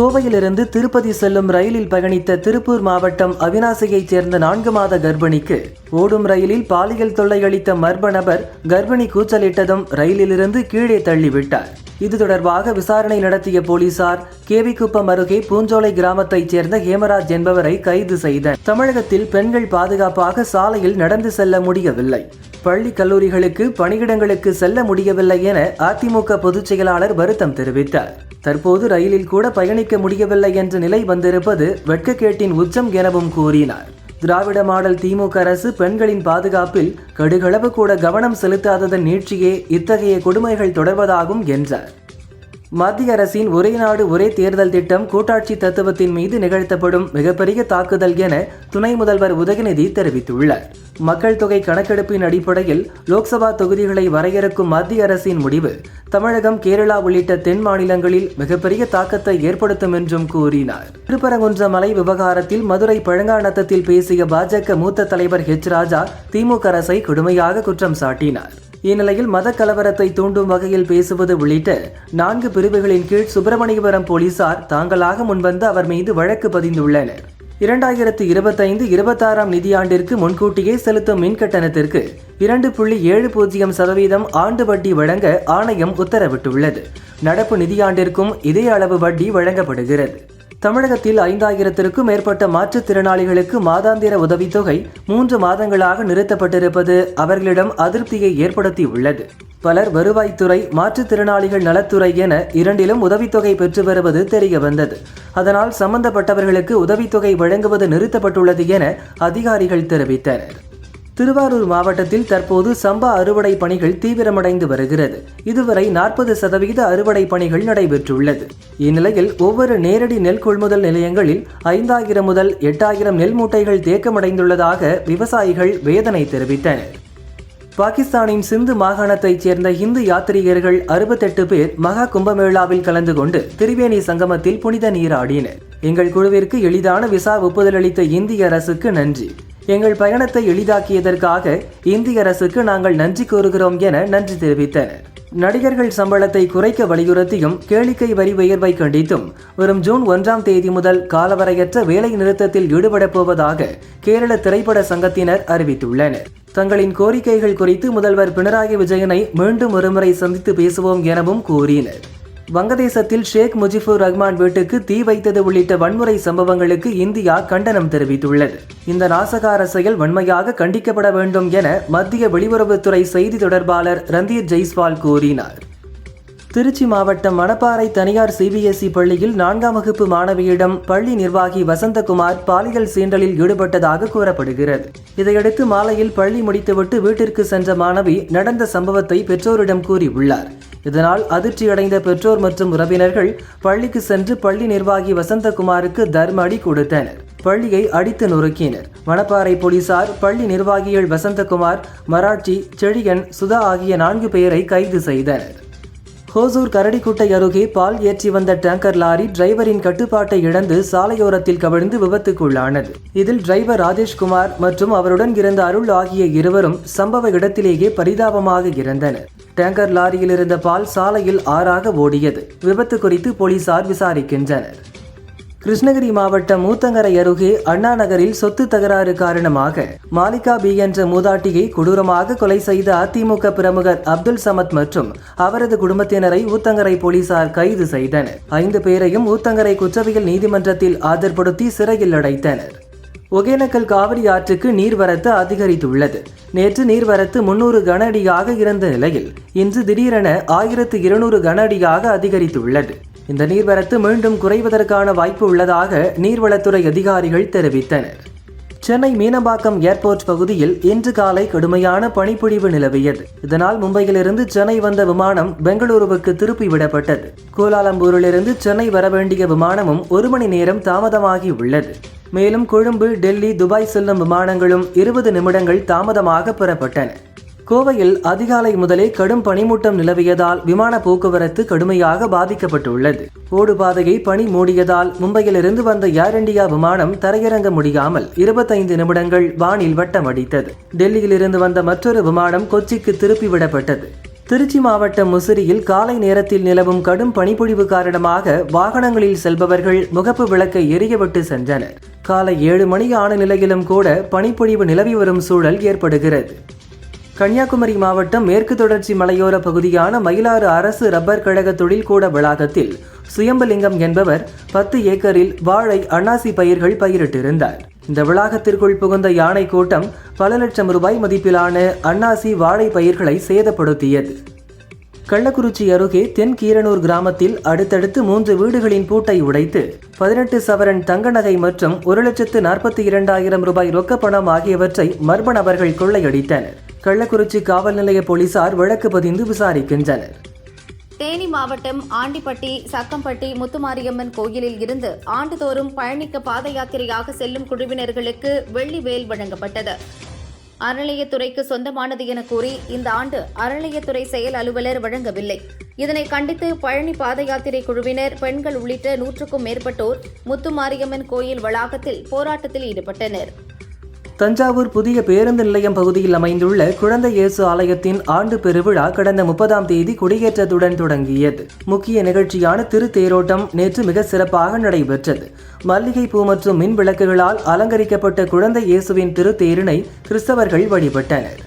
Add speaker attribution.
Speaker 1: கோவையிலிருந்து திருப்பதி செல்லும் ரயிலில் பயணித்த திருப்பூர் மாவட்டம் அவினாசியைச் சேர்ந்த நான்கு மாத கர்ப்பிணிக்கு. ஓடும் ரயிலில் பாலியல் தொல்லை அளித்த மர்ம நபர் கர்ப்பிணி கூச்சலிட்டதும் ரயிலிலிருந்து கீழே தள்ளிவிட்டார். இது தொடர்பாக விசாரணை நடத்திய போலீசார் கேவிக்குப்பம் அருகே பூஞ்சோலை கிராமத்தைச் சேர்ந்த ஹேமராஜ் என்பவரை கைது செய்தனர். தமிழகத்தில் பெண்கள் பாதுகாப்பாக சாலையில் நடந்து செல்ல முடியவில்லை. பள்ளி கல்லூரிகளுக்கு பணியிடங்களுக்கு செல்ல முடியவில்லை என அதிமுக பொதுச் செயலாளர் வருத்தம் தெரிவித்தார். தற்போது ரயிலில் கூட பயணிக்க முடியவில்லை என்ற நிலை வந்திருப்பது வெட்கக்கேட்டின் உச்சம் எனவும் கூறினார். திராவிட மாடல் திமுக அரசு பெண்களின் பாதுகாப்பில் கடுகளவு கூட கவனம் செலுத்தாததன் நீட்சியே இத்தகைய கொடுமைகள் தொடர்வதாகும் என்றார். மத்திய அரசின் ஒரே நாடு ஒரே தேர்தல் திட்டம் கூட்டாட்சி தத்துவத்தின் மீது நிகழ்த்தப்படும் மிகப்பெரிய தாக்குதல் என துணை முதல்வர் உதயநிதி தெரிவித்துள்ளார். மக்கள் தொகை கணக்கெடுப்பின் அடிப்படையில் லோக்சபா தொகுதிகளை வரையறுக்கும் மத்திய அரசின் முடிவு தமிழகம் கேரளா உள்ளிட்ட தென் மாநிலங்களில் மிகப்பெரிய தாக்கத்தை ஏற்படுத்தும் என்றும் கூறினார். திருப்பரங்குன்ற மலை விவகாரத்தில் மதுரை பழங்காநத்தத்தில் பேசிய பாஜக மூத்த தலைவர் ஹெச் ராஜா திமுக அரசை கடுமையாக குற்றம் சாட்டினார். இந்நிலையில் மத கலவரத்தை தூண்டும் வகையில் பேசுவது உள்ளிட்ட நான்கு பிரிவுகளின் கீழ் சுப்பிரமணியபுரம் போலீசார் தாங்களாக முன்வந்து அவர் மீது வழக்கு பதிந்துள்ளனர். இரண்டாயிரத்து இருபத்தைந்து இருபத்தாறாம் நிதியாண்டிற்கு முன்கூட்டியே செலுத்தும் மின் கட்டணத்திற்கு இரண்டு புள்ளி ஏழு பூஜ்ஜியம் சதவீதம் ஆண்டு வட்டி வழங்க ஆணையம் உத்தரவிட்டுள்ளது. நடப்பு நிதியாண்டிற்கும் இதே அளவு வட்டி வழங்கப்படுகிறது. தமிழகத்தில் ஐந்தாயிரத்திற்கும் மேற்பட்ட மாற்றுத்திறனாளிகளுக்கு மாதாந்திர உதவித்தொகை மூன்று மாதங்களாக நிறுத்தப்பட்டிருப்பது அவர்களிடம் அதிருப்தியை ஏற்படுத்தியுள்ளது. பலர் வருவாய்த்துறை மாற்றுத்திறனாளிகள் நலத்துறை என இரண்டிலும் உதவித்தொகை பெற்று வருவது தெரிய வந்தது அதனால் சம்பந்தப்பட்டவர்களுக்கு உதவித்தொகை வழங்குவது நிறுத்தப்பட்டுள்ளது என அதிகாரிகள் தெரிவித்தனர். திருவாரூர் மாவட்டத்தில் தற்போது சம்பா அறுவடை பணிகள் தீவிரமடைந்து வருகிறது. இதுவரை நாற்பது சதவீத அறுவடை பணிகள் நடைபெற்றுள்ளது. இந்நிலையில் ஒவ்வொரு நேரடி நெல் கொள்முதல் நிலையங்களில் ஐந்தாயிரம் முதல் எட்டாயிரம் நெல் மூட்டைகள் தேக்கமடைந்துள்ளதாக விவசாயிகள் வேதனை தெரிவித்தனர். பாகிஸ்தானின் சிந்து மாகாணத்தைச் சேர்ந்த இந்து யாத்ரீகர்கள் அறுபத்தெட்டு பேர் மகா கும்பமேளாவில் கலந்து கொண்டு திரிவேணி சங்கமத்தில் புனித நீராடினர். எங்கள் குழுவிற்கு எளிதான விசா ஒப்புதல் அளித்த இந்திய அரசுக்கு நன்றி. எங்கள் பயணத்தை எளிதாக்கியதற்காக இந்திய அரசுக்கு நாங்கள் நன்றி கூறுகிறோம் என நன்றி தெரிவித்தனர் நடிகர்கள் சம்பளத்தை குறைக்க வலியுறுத்தியும் கேளிக்கை வரி உயர்வை கண்டித்தும் வரும் ஜூன் ஒன்றாம் தேதி முதல் காலவரையற்ற வேலை நிறுத்தத்தில் ஈடுபடப் போவதாக கேரள திரைப்பட சங்கத்தினர் அறிவித்துள்ளனர். தங்களின் கோரிக்கைகள் குறித்து முதல்வர் பினராயி விஜயனை மீண்டும் ஒருமுறை சந்தித்து பேசுவோம் எனவும் கூறினர். வங்கதேசத்தில் ஷேக் முஜிபுர் ரஹ்மான் வீட்டுக்கு தீ வைத்தது உள்ளிட்ட வன்முறை சம்பவங்களுக்கு இந்தியா கண்டனம் தெரிவித்துள்ளது. இந்த நாசகார செயல் வன்மையாக கண்டிக்கப்பட வேண்டும் என மத்திய வெளியுறவுத்துறை செய்தி தொடர்பாளர் ரந்தீர் ஜெய்ஸ்வால் கூறினார். திருச்சி மாவட்டம் மணப்பாறை தனியார் சிபிஎஸ்இ பள்ளியில் நான்காம் வகுப்பு மாணவியிடம் பள்ளி நிர்வாகி வசந்தகுமார் பாலியல் சீண்டலில் ஈடுபட்டதாக கூறப்படுகிறது. இதையடுத்து மாலையில் பள்ளி முடித்துவிட்டு வீட்டிற்கு சென்ற மாணவி நடந்த சம்பவத்தை பெற்றோரிடம் கூறியுள்ளார். இதனால் அதிர்ச்சியடைந்த பெற்றோர் மற்றும் உறவினர்கள் பள்ளிக்கு சென்று பள்ளி நிர்வாகி வசந்தகுமாருக்கு தர்ம அடி கொடுத்தனர். பள்ளியை அடித்து நொறுக்கினர். மணப்பாறை போலீசார் பள்ளி நிர்வாகிகள் வசந்தகுமார் மராட்சி செழியன் சுதா ஆகிய நான்கு பேரை கைது செய்தனர். ஹோசூர் கரடிக்குட்டை அருகே பால் ஏற்றி வந்த டேங்கர் லாரி டிரைவரின் கட்டுப்பாட்டை இழந்து சாலையோரத்தில் கவிழ்ந்து விபத்துக்குள்ளானது. இதில் டிரைவர் ராஜேஷ்குமார் மற்றும் அவருடன் இருந்த அருள் ஆகிய இருவரும் சம்பவ இடத்திலேயே பரிதாபமாக இறந்தனர். டேங்கர் லாரியில் இருந்த பால் சாலையில் ஆறாக ஓடியது. விபத்து குறித்து போலீசார் விசாரிக்கின்றனர். கிருஷ்ணகிரி மாவட்டம் மூத்தங்கரை அருகே அண்ணா நகரில் சொத்து தகராறு காரணமாக மாலிகா பி என்ற மூதாட்டியை கொடூரமாக கொலை செய்த அதிமுக பிரமுகர் அப்துல் சமத் மற்றும் அவரது குடும்பத்தினரை ஊத்தங்கரை போலீசார் கைது செய்தனர். ஐந்து பேரையும் ஊத்தங்கரை குற்றவியல் நீதிமன்றத்தில் ஆஜர்படுத்தி சிறையில் அடைத்தனர். ஒகேனக்கல் காவிரி ஆற்றுக்கு நீர்வரத்து அதிகரித்துள்ளது. நேற்று நீர்வரத்து முன்னூறு கன அடியாக இருந்த நிலையில் இன்று திடீரென ஆயிரத்து இருநூறு கன அடியாக அதிகரித்துள்ளது. இந்த நீர்வரத்து மீண்டும் குறைவதற்கான வாய்ப்பு உள்ளதாக நீர்வளத்துறை அதிகாரிகள் தெரிவித்தனர். சென்னை மீனம்பாக்கம் ஏர்போர்ட் பகுதியில் இன்று காலை கடுமையான பனிப்பொழிவு நிலவியது. இதனால் மும்பையிலிருந்து சென்னை வந்த விமானம் பெங்களூருவுக்கு திருப்பி விடப்பட்டது. கோலாலம்பூரிலிருந்து சென்னை வர வேண்டிய விமானமும் ஒரு மணி நேரம் தாமதமாகி உள்ளது மேலும் கொழும்பு டெல்லி துபாய் செல்லும் விமானங்களும் இருபது நிமிடங்கள் தாமதமாக பெறப்பட்டன. கோவையில் அதிகாலை முதலே கடும் பனிமூட்டம் நிலவியதால் விமான போக்குவரத்து கடுமையாக பாதிக்கப்பட்டுள்ளது. ஓடுபாதையை பனி மூடியதால் மும்பையிலிருந்து வந்த ஏர் இந்தியா விமானம் தரையிறங்க முடியாமல் இருபத்தைந்து நிமிடங்கள் வானில் வட்டம் அடித்தது டெல்லியிலிருந்து வந்த மற்றொரு விமானம் கொச்சிக்கு திருப்பி விடப்பட்டது. திருச்சி மாவட்டம் முசிறியில் காலை நேரத்தில் நிலவும் கடும் பனிப்பொழிவு காரணமாக வாகனங்களில் செல்பவர்கள் முகப்பு விளக்கை எரியவிட்டு சென்றனர். காலை ஏழு மணி ஆன நிலையிலும் கூட பனிப்பொழிவு நிலவி வரும் சூழல் ஏற்படுகிறது. கன்னியாகுமரி மாவட்டம் மேற்கு தொடர்ச்சி மலையோர பகுதியான மயிலாறு அரசு ரப்பர் கழக தொழில்கூட வளாகத்தில் சுயம்பலிங்கம் என்பவர் பத்து ஏக்கரில் வாழை அன்னாசி பயிர்கள் பயிரிட்டிருந்தார். இந்த வளாகத்திற்குள் புகுந்த யானை கூட்டம் பல லட்சம் ரூபாய் மதிப்பிலான அன்னாசி வாழை பயிர்களை சேதப்படுத்தியது. கள்ளக்குறிச்சி அருகே தென்கீரனூர் கிராமத்தில் அடுத்தடுத்து மூன்று வீடுகளின் பூட்டை உடைத்து பதினெட்டு சவரன் தங்க நகை மற்றும் ஒரு லட்சத்து நாற்பத்தி இரண்டாயிரம் ரூபாய் ரொக்கப்பணம் ஆகியவற்றை மர்ம நபர்கள் கொள்ளையடித்தனர். கள்ளக்குறிச்சி காவல் நிலைய போலீசார் வழக்கு பதிந்து விசாரிக்கின்றனர்.
Speaker 2: தேனி மாவட்டம் ஆண்டிப்பட்டி சக்கம்பட்டி முத்துமாரியம்மன் கோயிலில் இருந்து ஆண்டுதோறும் பயணிக்க பாத யாத்திரையாக செல்லும் குழுவினர்களுக்கு வெள்ளி வேல் வழங்கப்பட்டது. அறநிலையத்துறைக்கு சொந்தமானது என கூறி இந்த ஆண்டு அறநிலையத்துறை செயல் அலுவலர் வழங்கவில்லை. இதனை கண்டித்து பழனி பாத யாத்திரை குழுவினர் பெண்கள் உள்ளிட்ட நூற்றுக்கும் மேற்பட்டோர் முத்துமாரியம்மன் கோயில் வளாகத்தில் போராட்டத்தில் ஈடுபட்டனர்.
Speaker 1: தஞ்சாவூர் புதிய பேருந்து நிலையம் பகுதியில் அமைந்துள்ள குழந்தை இயேசு ஆலயத்தின் ஆண்டு பெருவிழா கடந்த முப்பதாம் தேதி கொடியேற்றத்துடன் தொடங்கியது. முக்கிய நிகழ்ச்சியான திருத்தேரோட்டம் நேற்று மிக சிறப்பாக நடைபெற்றது. மல்லிகை பூ மற்றும் மின் விளக்குகளால் அலங்கரிக்கப்பட்ட குழந்தை இயேசுவின் திருத்தேரினை கிறிஸ்தவர்கள் வழிபட்டனர்.